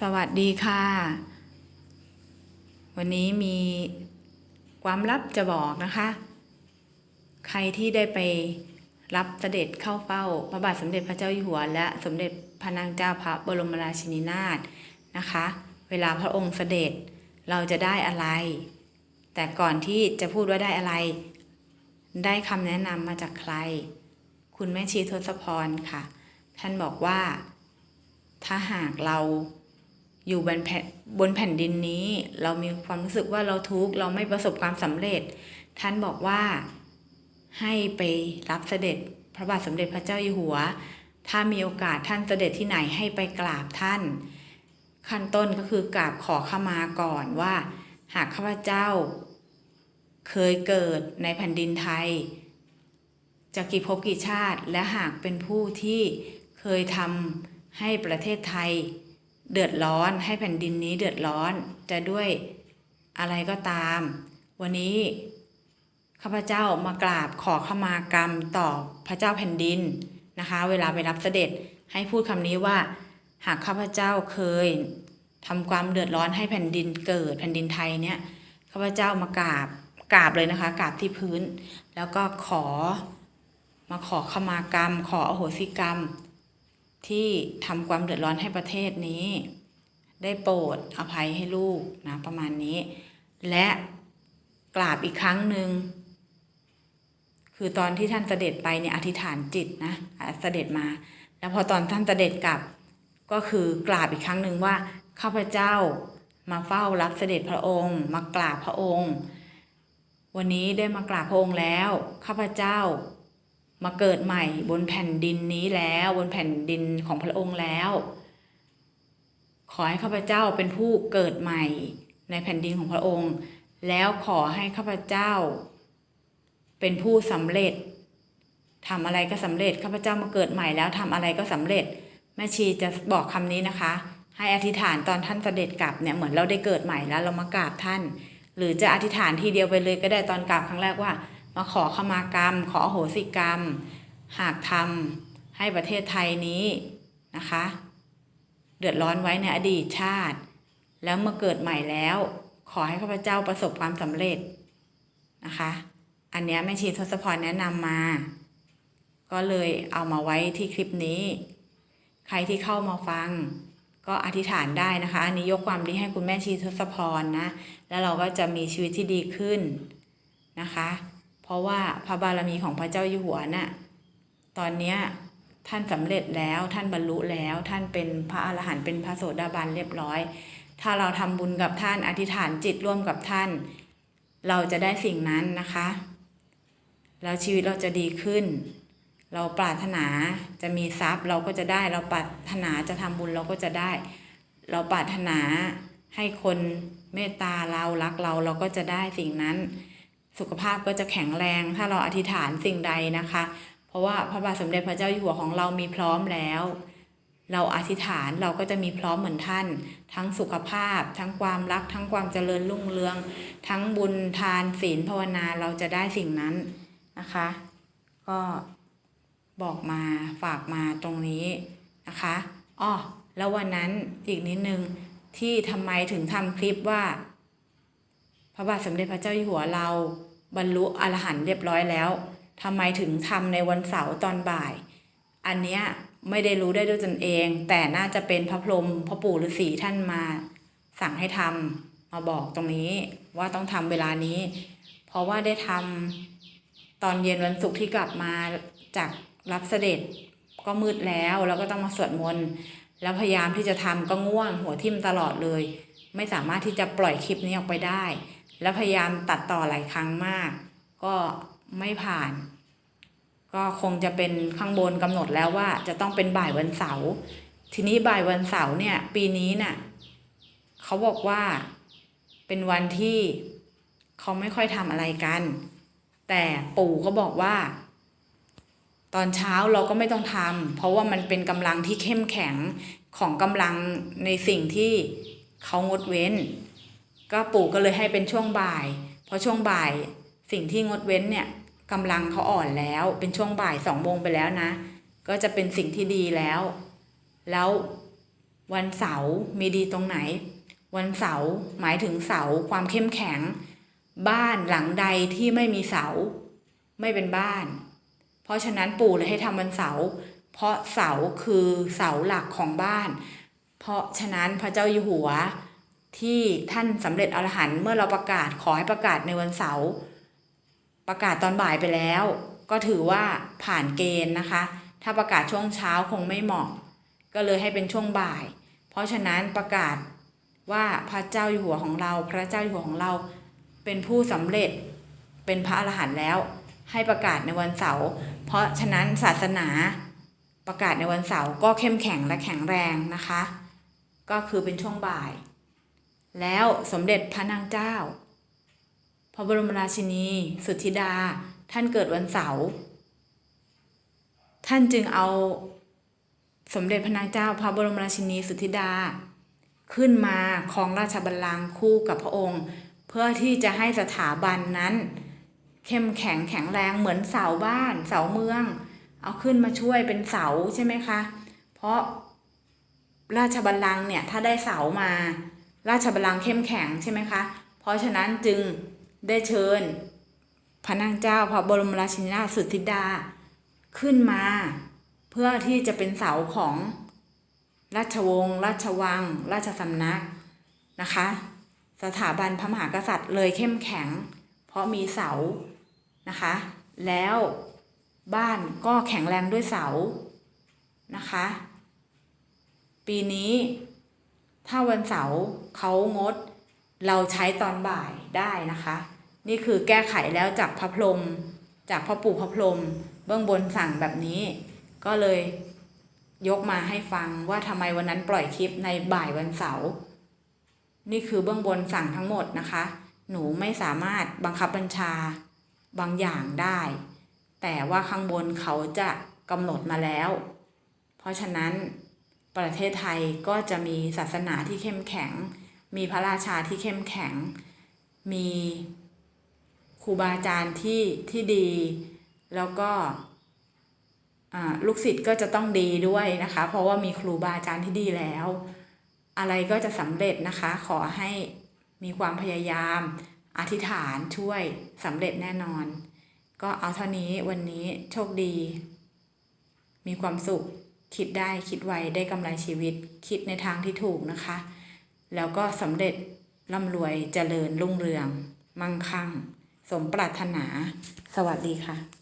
สวัสดีค่ะ วันนี้มีความลับจะบอกนะคะ ใครที่ได้ไปรับเสด็จเข้าเฝ้าพระบาทสมเด็จพระเจ้าอยู่หัว และสมเด็จพระนางเจ้าพระบรมราชินีนาถนะคะ เวลาพระองค์เสด็จเราจะได้อะไร แต่ก่อนที่จะพูดว่าได้อะไร ได้คำแนะนำมาจากใคร คุณแม่ชีทศพรค่ะ ท่านบอกว่า ถ้าหากเรา อยู่บนแผ่นบนแผ่นดินนี้ เรามีความรู้สึกว่าเราทุกข์เราไม่ประสบความสำเร็จ ท่านบอกว่าให้ไปรับเสด็จพระบาทสมเด็จพระเจ้าอยู่หัว ถ้ามีโอกาสท่านเสด็จที่ไหนให้ไปกราบท่าน ขั้นต้นก็คือกราบขอขมาก่อนว่า หากข้าพเจ้า เคยเกิดในแผ่นดินไทยจะกี่ภพกี่ชาติ และหากเป็นผู้ที่เคยทำให้ประเทศไทย เดือดร้อนให้แผ่นดินนี้เดือดร้อนจะด้วยอะไรก็ตาม วันนี้ข้าพเจ้ามากราบขอขมากรรมต่อพระเจ้าแผ่นดินนะคะ เวลาไปรับเสด็จให้พูดคำนี้ว่า หากข้าพเจ้าเคยทำความเดือดร้อนให้แผ่นดินเกิดแผ่นดินไทยเนี่ยข้าพเจ้ามากราบกราบเลยนะคะกราบที่พื้น แล้วก็ขอมาขอขมากรรม ขออโหสิกรรม ที่ทำความเดือดร้อนให้ประเทศนี้ ได้โปรดอภัยให้ลูกนะประมาณนี้ และกราบอีกครั้งหนึ่งคือตอนที่ท่านเสด็จไปเนี่ยอธิษฐานจิตนะเสด็จมา แล้วพอตอนท่านเสด็จกลับก็คือกราบอีกครั้งหนึ่งว่าข้าพเจ้ามาเฝ้ารับเสด็จพระองค์ มากราบพระองค์ วันนี้ได้มากราบพระองค์แล้ว ข้าพเจ้า มาเกิดใหม่บนแผ่นดินนี้แล้วบนแผ่นดินของพระองค์แล้ว ขอให้ข้าพเจ้าเป็นผู้เกิดใหม่ในแผ่นดินของพระองค์ แล้วขอให้ข้าพเจ้า เป็นผู้สำเร็จทำอะไรก็สำเร็จข้าพเจ้ามาเกิดใหม่แล้วทำอะไรก็สำเร็จแม่ชีจะบอกคำนี้นะคะ ให้อธิษฐานตอนท่านเสด็จกลับเนี่ยเหมือนเราได้เกิดใหม่แล้วเรามากราบท่าน หรือจะอธิษฐานทีเดียวไปเลยก็ได้ตอนกราบครั้งแรกว่า มาขอขมากรรม ขอโหสิกรรม หากทำให้ประเทศไทยนี้นะคะ เดือดร้อนไว้ในอดีตชาติ แล้วเมื่อเกิดใหม่แล้ว ขอให้ข้าพเจ้าประสบความสำเร็จนะคะ อันเนี้ยแม่ชีทศพรแนะนำมา ก็เลยเอามาไว้ที่คลิปนี้ ใครที่เข้ามาฟังก็อธิษฐานได้นะคะ อันนี้ยกความดีให้คุณแม่ชีทศพรนะ แล้วเราก็จะมีชีวิตที่ดีขึ้นนะคะ ราะว่าพระบารมีของพระเจ้าอยู่หัวน่ะตอนเนี้ยท่านสำเร็จแล้วท่านบรรลุแล้วท่านเป็นพระอรหันต์เป็นพระโสดาบันเรียบร้อย ถ้าเราทำบุญกับท่านอธิษฐานจิตร่วมกับท่าน เราจะได้สิ่งนั้นนะคะ แล้วชีวิตเราจะดีขึ้น เราปรารถนาจะมีทรัพย์เราก็จะได้เราปรารถนาจะทำบุญเราก็จะได้ เราปรารถนาให้คนเมตตาเรารักเราเราก็จะได้สิ่งนั้น สุขภาพก็จะแข็งแรงถ้าเราอธิษฐานสิ่งใดนะคะ เพราะว่าพระบาทสมเด็จพระเจ้าอยู่หัวของเรามีพร้อมแล้ว เราอธิษฐานเราก็จะมีพร้อมเหมือนท่าน ทั้งสุขภาพ ทั้งความรัก ทั้งความเจริญรุ่งเรือง ทั้งบุญทานศีลภาวนาเราจะได้สิ่งนั้นนะคะ ก็บอกมาฝากมาตรงนี้นะคะอ้อแล้ววันนั้นอีกนิดนึงที่ทำไมถึงทำคลิปว่า พระบาทสมเด็จพระเจ้าอยู่หัวเราบรรลุอรหันต์เรียบร้อยแล้วทำไมถึงทำในวันเสาร์ตอนบ่าย อันเนี้ยไม่ได้รู้ได้ด้วยตนเอง แต่น่าจะเป็นพระพรหมพระปู่ฤาษีท่านมา สั่งให้ทำมาบอกตรงนี้ว่าต้องทำเวลานี้ เพราะว่าได้ทำตอนเย็นวันศุกร์ที่กลับมาจากรับเสด็จก็มืดแล้วแล้วก็ต้องมาสวดมนต์แล้วพยายามที่จะทำก็ง่วงหัวทิ่มตลอดเลย ไม่สามารถที่จะปล่อยคลิปนี้ออกไปได้ แล้วพยายามตัดต่อหลายครั้งมาก ก็ไม่ผ่าน ก็คงจะเป็นข้างบนกำหนดแล้วว่าจะต้องเป็นบ่ายวันเสาร์ทีนี้บ่ายวันเสาร์เนี่ย ปีนี้น่ะเขาบอกว่าเป็นวันที่เขาไม่ค่อยทำอะไรกัน แต่ปู่ก็บอกว่า ตอนเช้าเราก็ไม่ต้องทำเพราะว่ามันเป็นกำลังที่เข้มแข็งของกำลังในสิ่งที่เขางดเว้น ก็ปู่ก็เลยให้เป็นช่วงบ่าย เพราะช่วงบ่ายสิ่งที่งดเว้นเนี่ยกำลังเขาอ่อนแล้วเป็นช่วงบ่ายสองโมงไปแล้วนะ ก็จะเป็นสิ่งที่ดีแล้ว แล้ววันเสาร์มีดีตรงไหน วันเสาร์หมายถึงเสาความเข้มแข็ง บ้านหลังใดที่ไม่มีเสาไม่เป็นบ้าน เพราะฉะนั้นปู่เลยให้ทำวันเสาร์เพราะเสาคือเสาหลักของบ้าน เพราะฉะนั้นพระเจ้าอยู่หัว ที่ท่านสำเร็จอรหันต์เมื่อเราประกาศขอให้ประกาศในวันเสาร์ประกาศตอนบ่ายไปแล้ว ก็ถือว่าผ่านเกณฑ์นะคะ ถ้าประกาศช่วงเช้าคงไม่เหมาะ ก็เลยให้เป็นช่วงบ่าย เพราะฉะนั้นประกาศว่าพระเจ้าอยู่หัวของเรา พระเจ้าอยู่หัวของเราเป็นผู้สำเร็จเป็นพระอรหันต์แล้ว ให้ประกาศในวันเสาร์เพราะฉะนั้นศาสนาประกาศในวันเสาร์ก็เข้มแข็งและแข็งแรงนะคะ ก็คือเป็นช่วงบ่าย แล้วสมเด็จพระนางเจ้า พระบรมราชินี สุทธิดา ท่านเกิดวันเสาร์ท่านจึงเอาสมเด็จพระนางเจ้า พระบรมราชินีสุทธิดา ขึ้นมาครองราชบัลลังก์คู่กับพระองค์ เพื่อที่จะให้สถาบันนั้น เข้มแข็งแข็งแรงเหมือนเสาบ้าน เสาเมือง เอาขึ้นมาช่วยเป็นเสาใช่ไหมคะ เพราะราชบัลลังก์เนี่ยถ้าได้เสามา ราชบัลลังก์เข้มแข็งใช่ไหมคะ เพราะฉะนั้นจึงได้เชิญพระนางเจ้าพระบรมราชินีนาถสุทธิดาขึ้นมา เพื่อที่จะเป็นเสาของราชวงศ์ราชวัง ราชสำนักนะคะ สถาบันพระมหากษัตริย์เลยเข้มแข็ง เพราะมีเสานะคะ แล้วบ้านก็แข็งแรงด้วยเสานะคะ ปีนี้ ถ้าวันเสาร์เขางด เราใช้ตอนบ่ายได้นะคะ นี่คือแก้ไขแล้วจากพระพรหมจากพ่อปู่พระพรหมเบื้องบนสั่งแบบนี้ ก็เลยยกมาให้ฟังว่าทำไมวันนั้นปล่อยคลิปในบ่ายวันเสาร์นี่คือเบื้องบนสั่งทั้งหมดนะคะ หนูไม่สามารถบังคับบัญชาบางอย่างได้ แต่ว่าข้างบนเขาจะกำหนดมาแล้ว เพราะฉะนั้น ประเทศไทยก็จะมีศาสนาที่เข้มแข็ง มีพระราชาที่เข้มแข็ง มีครูบาอาจารย์ที่ที่ดี แล้วก็อ่าลูกศิษย์ก็จะต้องดีด้วยนะคะ เพราะว่ามีครูบาอาจารย์ที่ดีแล้ว อะไรก็จะสำเร็จนะคะ ขอให้มีความพยายาม อธิษฐานช่วยสำเร็จแน่นอน ก็เอาเท่านี้วันนี้โชคดี มีความสุข คิดได้คิดไวได้กำไรชีวิต คิดในทางที่ถูกนะคะ แล้วก็สำเร็จร่ำรวยเจริญรุ่งเรือง มั่งคั่ง สมปรารถนา สวัสดีค่ะ